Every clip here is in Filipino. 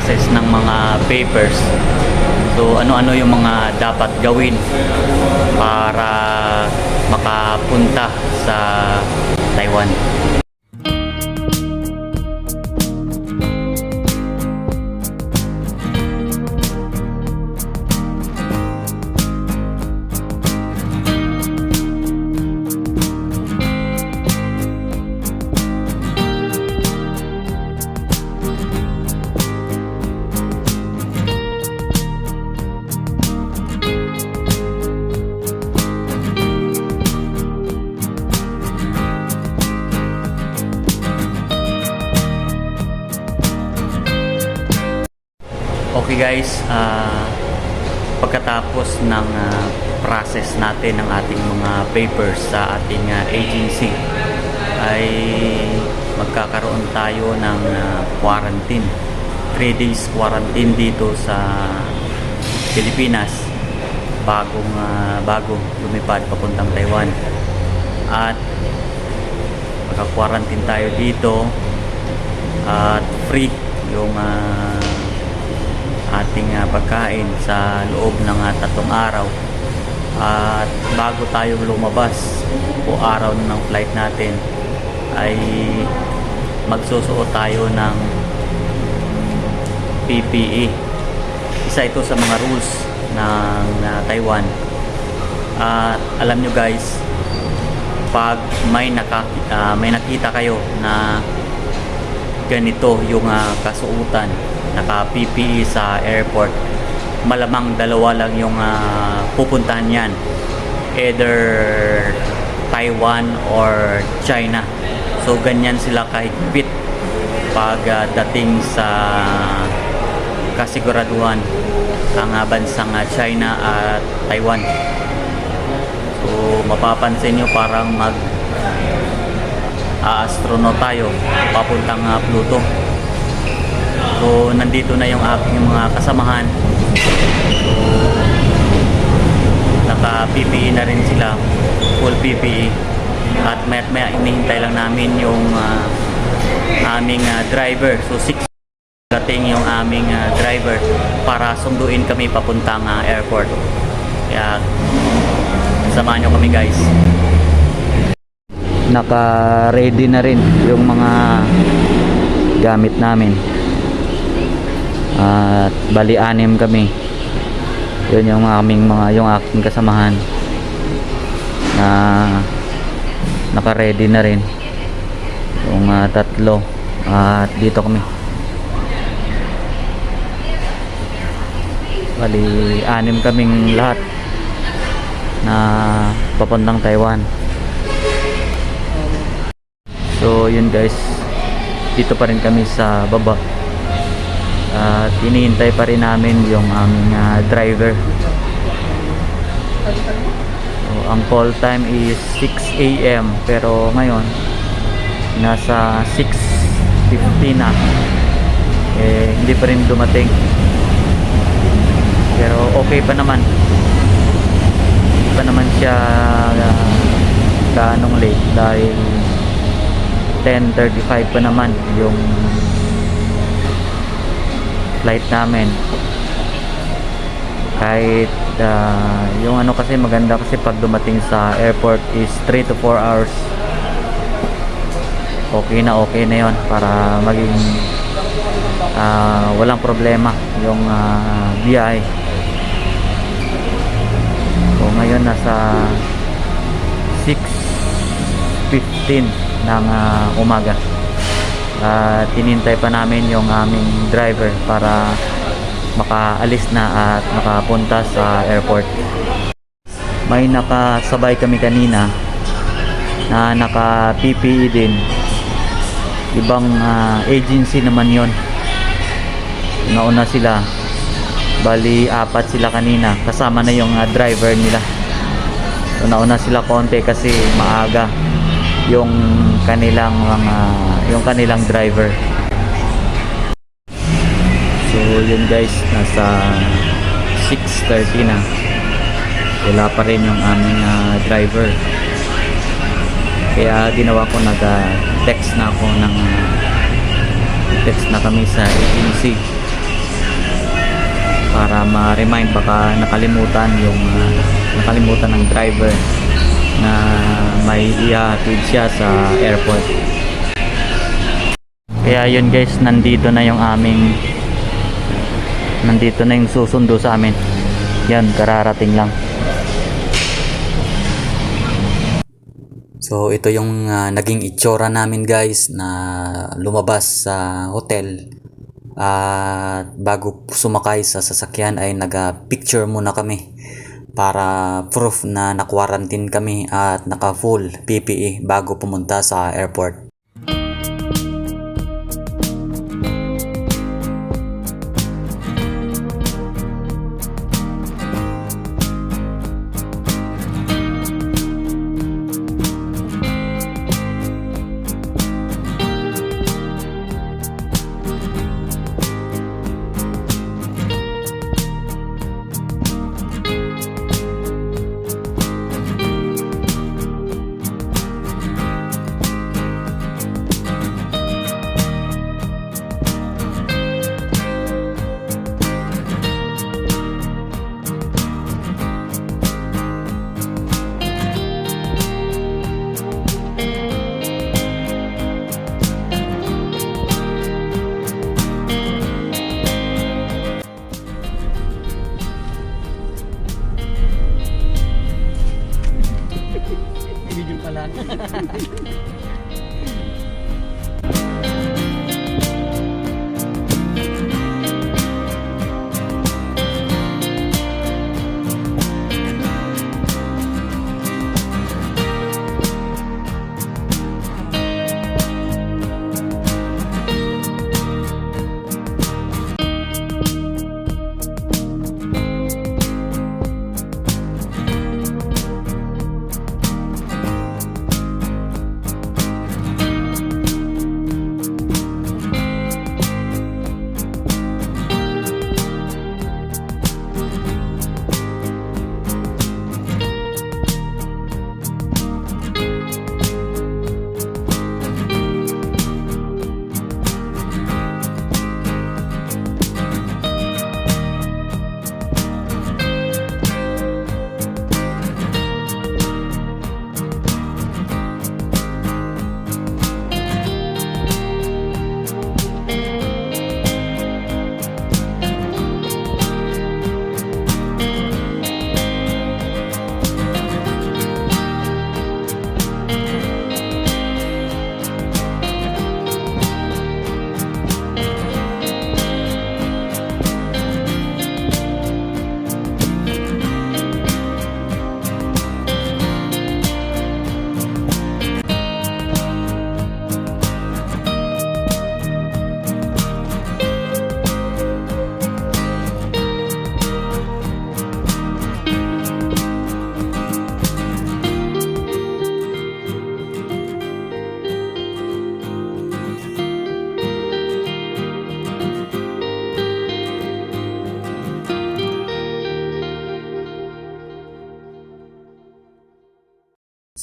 mag-process ng mga papers So ano-ano yung mga dapat gawin para makapunta sa Taiwan. Okay guys, ah, pagkatapos ng ah, process natin ng ating mga papers sa ating ah, agency ay magkakaroon tayo ng ah, quarantine. 3 days quarantine dito sa Pilipinas bagong ah, bago lumipad papuntang Taiwan. At magka-quarantine tayo dito at free yung ah, ating ah, pagkain sa loob ng ah, tatlong araw. At bago tayo lumabas o araw ng flight natin ay magsusuot tayo ng PPE isa ito sa mga rules ng ah, Taiwan. At alam nyo guys pag may, naka, ah, may nakita kayo na ganito yung ah, kasuutan naka PPE sa airport. Malamang dalawa lang yung ah, pupuntahan yan either Taiwan or China. So ganyan sila kahigpit pag ah, dating sa kasiguraduhan ang ah, bansang ah, China at Taiwan. So mapapansin nyo parang mag a-astronaut tayo papuntang ah, Pluto So, nandito na yung aking mga kasamahan. So, naka-PPE na rin sila. Full PPE. At may maya inihintay lang namin yung ah, aming ah, driver. So, 6 dating yung aming ah, driver para sunduin kami papuntang ah, airport. Kaya, samahan nyo kami guys. Naka-ready na rin yung mga gamit namin at bali anim kami. Yun yung aming mga yung aking kasamahan na naka ready na rin. Yung ah, tatlo. At dito kami. Bali anim kaming lahat na papuntang Taiwan. So yun guys. Dito pa rin kami sa baba at hinihintay pa rin namin yung aming ah, driver. So, ang call time is 6 a.m. pero ngayon nasa 6.15 na. Eh, hindi pa rin dumating. Pero okay pa naman. Hindi pa naman siya uh, late dahil 10.35 pa naman yung flight namin. Kahit ah, yung ano kasi maganda kasi pag dumating sa airport is 3 to 4 hours. Okay na okay na yon para maging ah, walang problema yung ah, biyahe. So ngayon nasa 6.15 ng ah, umaga at tinintay pa namin yung aming driver para makaalis na at makapunta sa airport. May nakasabay kami kanina na naka PPE din. Ibang ah, agency naman yon nauna sila. Bali apat sila kanina. Kasama na yung ah, driver nila. So, nauna sila konti kasi maaga yung kanilang mga yung kanilang driver. So yun guys, nasa 6.30 na. Wala pa rin yung aming ah, driver. Kaya ginawa ko nag-text na ako ng text na kami sa agency para ma-remind baka nakalimutan yung ah, nakalimutan ng driver na may ihatid siya sa airport. Kaya yun guys, nandito na yung aming nandito na yung susundo sa amin. Yan, kararating lang. So ito yung ah, naging itsura namin guys na lumabas sa hotel. At bago sumakay sa sasakyan ay naga-picture muna kami para proof na na-quarantine kami at naka-full PPE bago pumunta sa airport.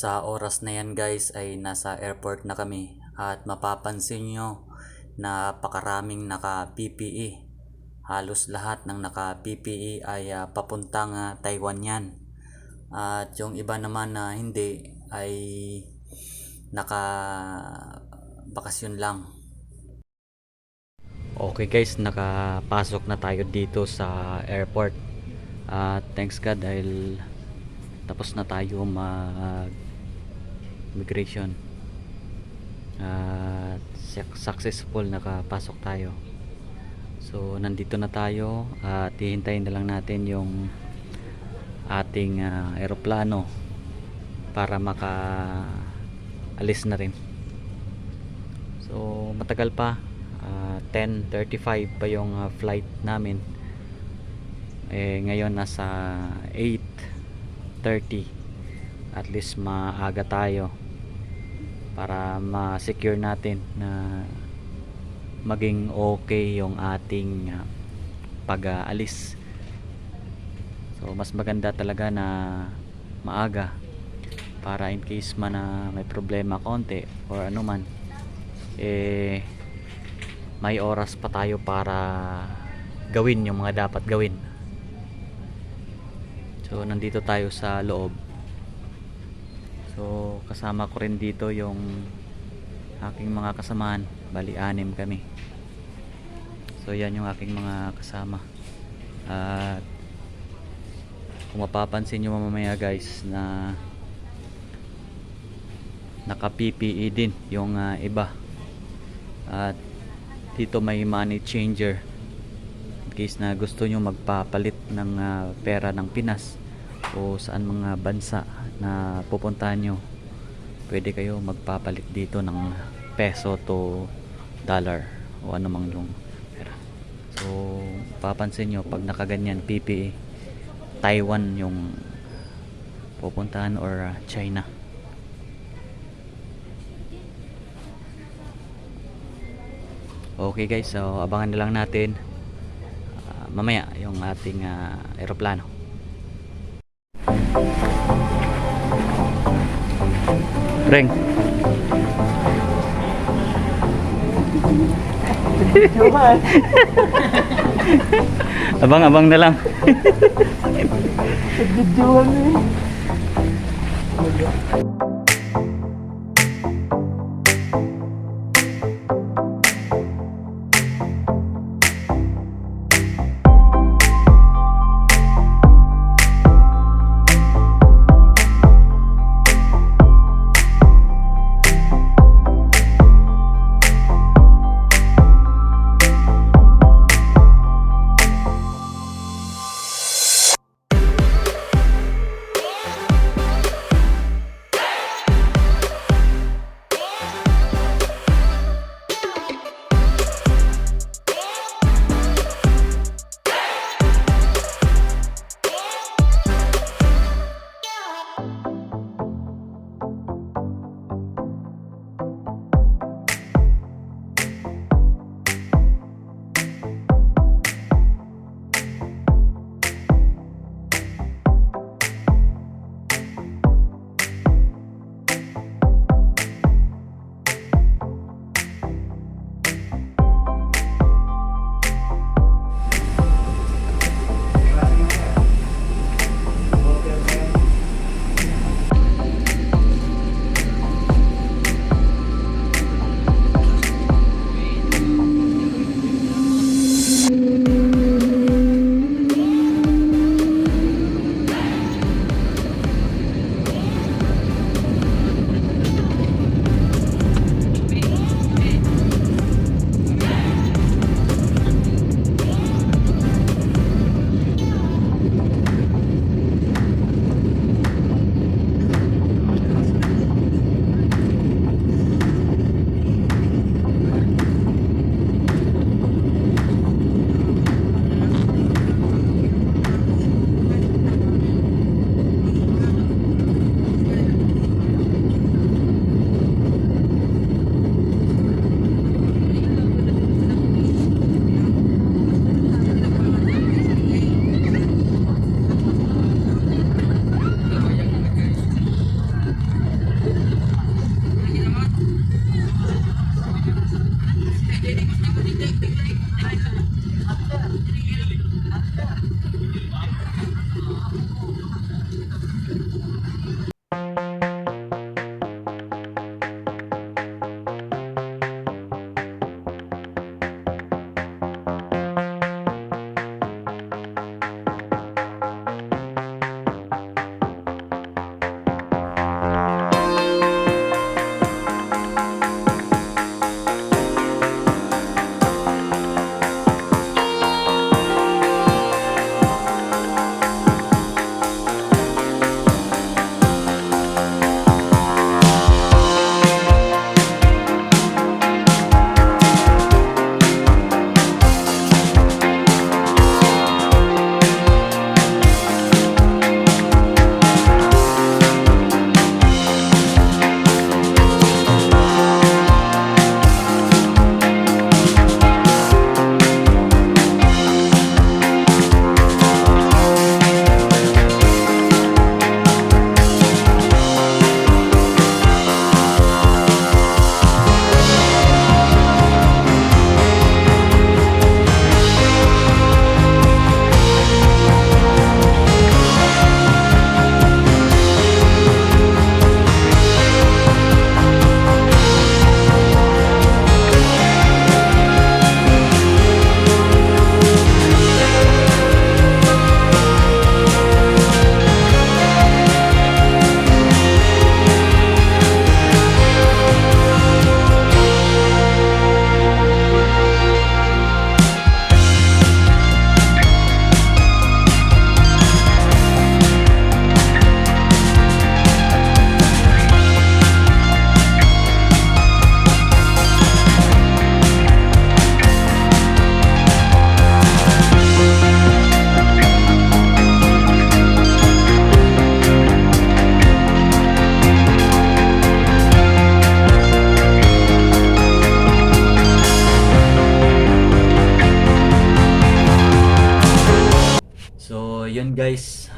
Sa oras na yan guys ay nasa airport na kami at mapapansin nyo na pakaraming naka PPE. Halos lahat ng naka PPE ay ah, papuntang ah, Taiwan yan. At yung iba naman na hindi ay naka bakasyon lang. Okay guys, nakapasok na tayo dito sa airport. At thanks God dahil tapos na tayo mag migration. At suc- successful nakapasok tayo. So nandito na tayo at hihintayin na lang natin yung ating ah, eroplano para maka alis na rin. So matagal pa. Ah, 10.35 pa yung ah, flight namin. Eh ngayon nasa 8.30 at least maaga tayo para ma-secure natin na maging okay yung ating ah, pag-aalis. So mas maganda talaga na maaga para in case man na may problema konti or ano man eh may oras pa tayo para gawin yung mga dapat gawin. So nandito tayo sa loob. So kasama ko rin dito yung aking mga kasamahan. Bali anim kami. So yan yung aking mga kasama. At kung mapapansin nyo mamaya guys na naka PPE din yung ah, iba. At dito may money changer in case na gusto nyo magpapalit ng ah, pera ng Pinas o saan mga bansa na pupuntahan nyo pwede kayo magpapalit dito ng peso to dollar o anumang yung pera. So papansin nyo pag nakaganyan PPE Taiwan yung pupuntahan or ah, China. Okay guys, so abangan na lang natin ah, mamaya yung ating ah, eroplano. Reng. Abang-abang na lang. Nagduduhan. Eh.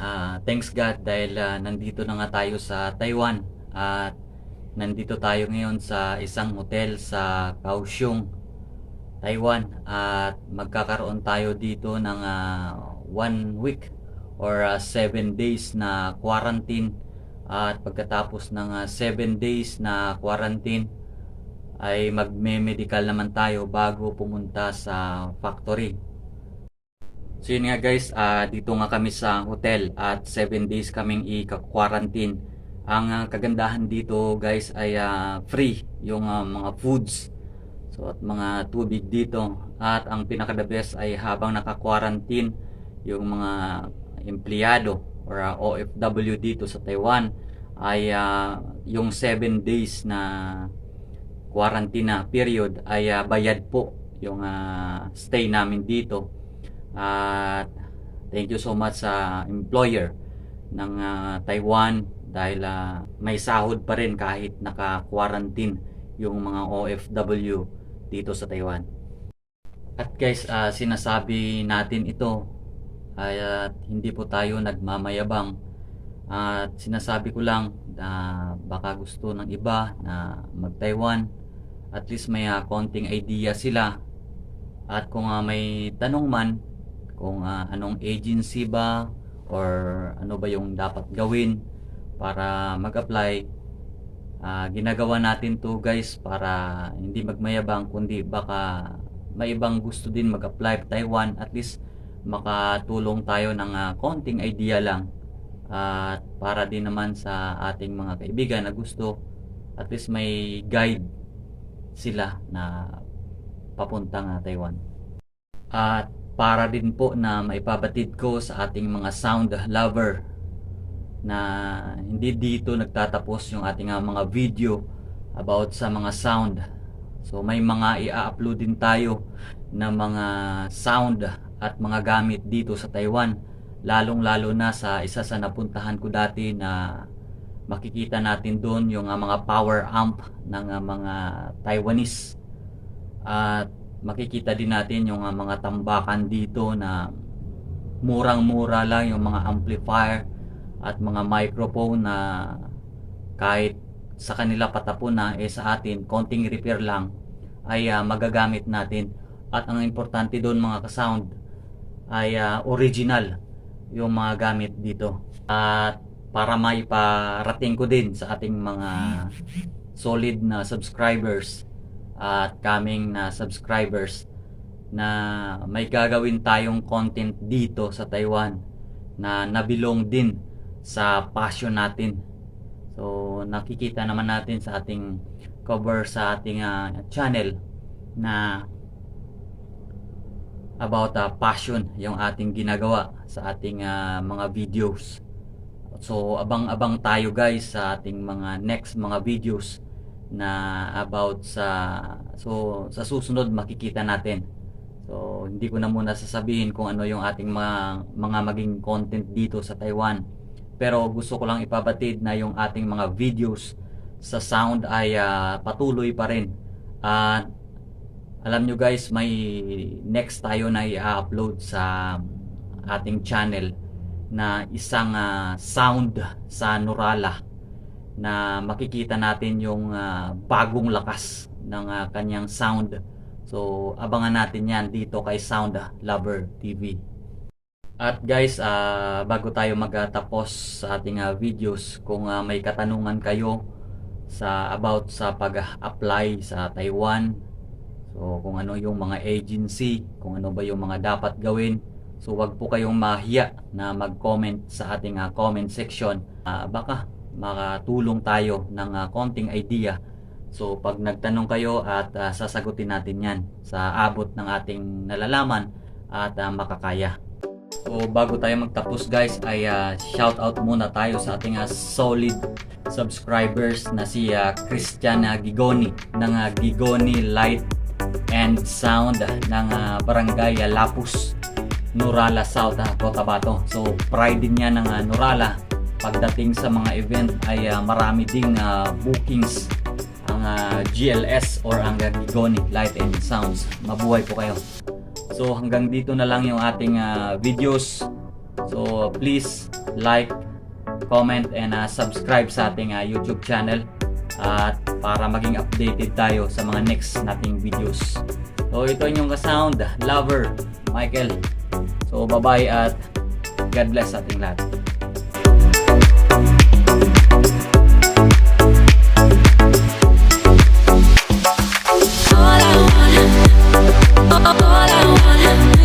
Ah, thanks God dahil ah, nandito na nga tayo sa Taiwan at nandito tayo ngayon sa isang hotel sa Kaohsiung, Taiwan. At magkakaroon tayo dito ng ah, one week or 7 days na quarantine. At pagkatapos ng 7 days na quarantine ay magme-medical naman tayo bago pumunta sa factory. So yun nga guys, ah, dito nga kami sa hotel at 7 days kaming i-quarantine. Ang ah, kagandahan dito guys ay ah, free yung ah, mga foods. So at mga tubig dito. At ang pinaka the best ay habang naka-quarantine yung mga empleyado or ah, OFW dito sa Taiwan ay ah, yung 7 days na quarantine period ay ah, bayad po yung ah, stay namin dito at thank you so much sa employer ng ah, Taiwan dahil ah, may sahod pa rin kahit naka-quarantine yung mga OFW dito sa Taiwan. At guys, ah, sinasabi natin ito ay at hindi po tayo nagmamayabang at sinasabi ko lang na baka gusto ng iba na mag-Taiwan at least may ah, konting idea sila at kung ah, may tanong man kung ah, anong agency ba or ano ba yung dapat gawin para mag-apply ah, ginagawa natin to guys para hindi magmayabang kundi baka may ibang gusto din mag-apply Taiwan at least makatulong tayo ng ah, konting idea lang at para din naman sa ating mga kaibigan na gusto at least may guide sila na papuntang ah, Taiwan. At para din po na maipabatid ko sa ating mga sound lover na hindi dito nagtatapos yung ating ah, mga video about sa mga sound. So may mga i-upload din tayo na mga sound at mga gamit dito sa Taiwan. Lalong-lalo na sa isa sa napuntahan ko dati na makikita natin doon yung ah, mga power amp ng ah, mga Taiwanese. At makikita din natin yung ah, mga tambakan dito na murang-mura lang yung mga amplifier at mga microphone na kahit sa kanila patapon na eh sa atin konting repair lang ay ah, magagamit natin. At ang importante doon mga ka-sound ay ah, original yung mga gamit dito. At para maiparating ko din sa ating mga solid na subscribers at kaming na subscribers na may gagawin tayong content dito sa Taiwan na nabilong din sa passion natin. So nakikita naman natin sa ating cover sa ating ah, channel na about ah, passion yung ating ginagawa sa ating ah, mga videos. So abang-abang tayo guys sa ating mga next mga videos na about sa so sa susunod makikita natin. So hindi ko na muna sasabihin kung ano yung ating mga mga maging content dito sa Taiwan. Pero gusto ko lang ipabatid na yung ating mga videos sa sound ay ah, patuloy pa rin. At alam nyo guys, may next tayo na i-upload sa ating channel na isang ah, sound sa Nurala na makikita natin yung ah, bagong lakas ng ah, kanyang sound. So abangan natin yan dito kay Sound Lover TV. At guys, ah, bago tayo magtapos sa ating ah, videos, kung ah, may katanungan kayo sa about sa pag-apply sa Taiwan, so kung ano yung mga agency, kung ano ba yung mga dapat gawin, so wag po kayong mahiya na mag-comment sa ating ah, comment section. Ah, baka makatulong tayo ng ah, konting idea. So pag nagtanong kayo at ah, sasagutin natin yan sa abot ng ating nalalaman at ah, makakaya. So bago tayo magtapos guys ay ah, shout out muna tayo sa ating ah, solid subscribers na si ah, Christian Gigoni ng ah, Gigoni Light and Sound ng ah, Barangay Lapus Nurala South ah, Cotabato. So pride din niya ng ah, Nurala pagdating sa mga event ay ah, marami ding ah, bookings ang ah, GLS or ang ah, Gigoni Light and Sounds. Mabuhay po kayo. So hanggang dito na lang yung ating ah, videos So please like, comment, and uh, subscribe sa ating uh, YouTube channel at para maging updated tayo sa mga next nating videos. So ito yung ka-sound lover, Michael. So bye-bye at God bless ating lahat. Yeah.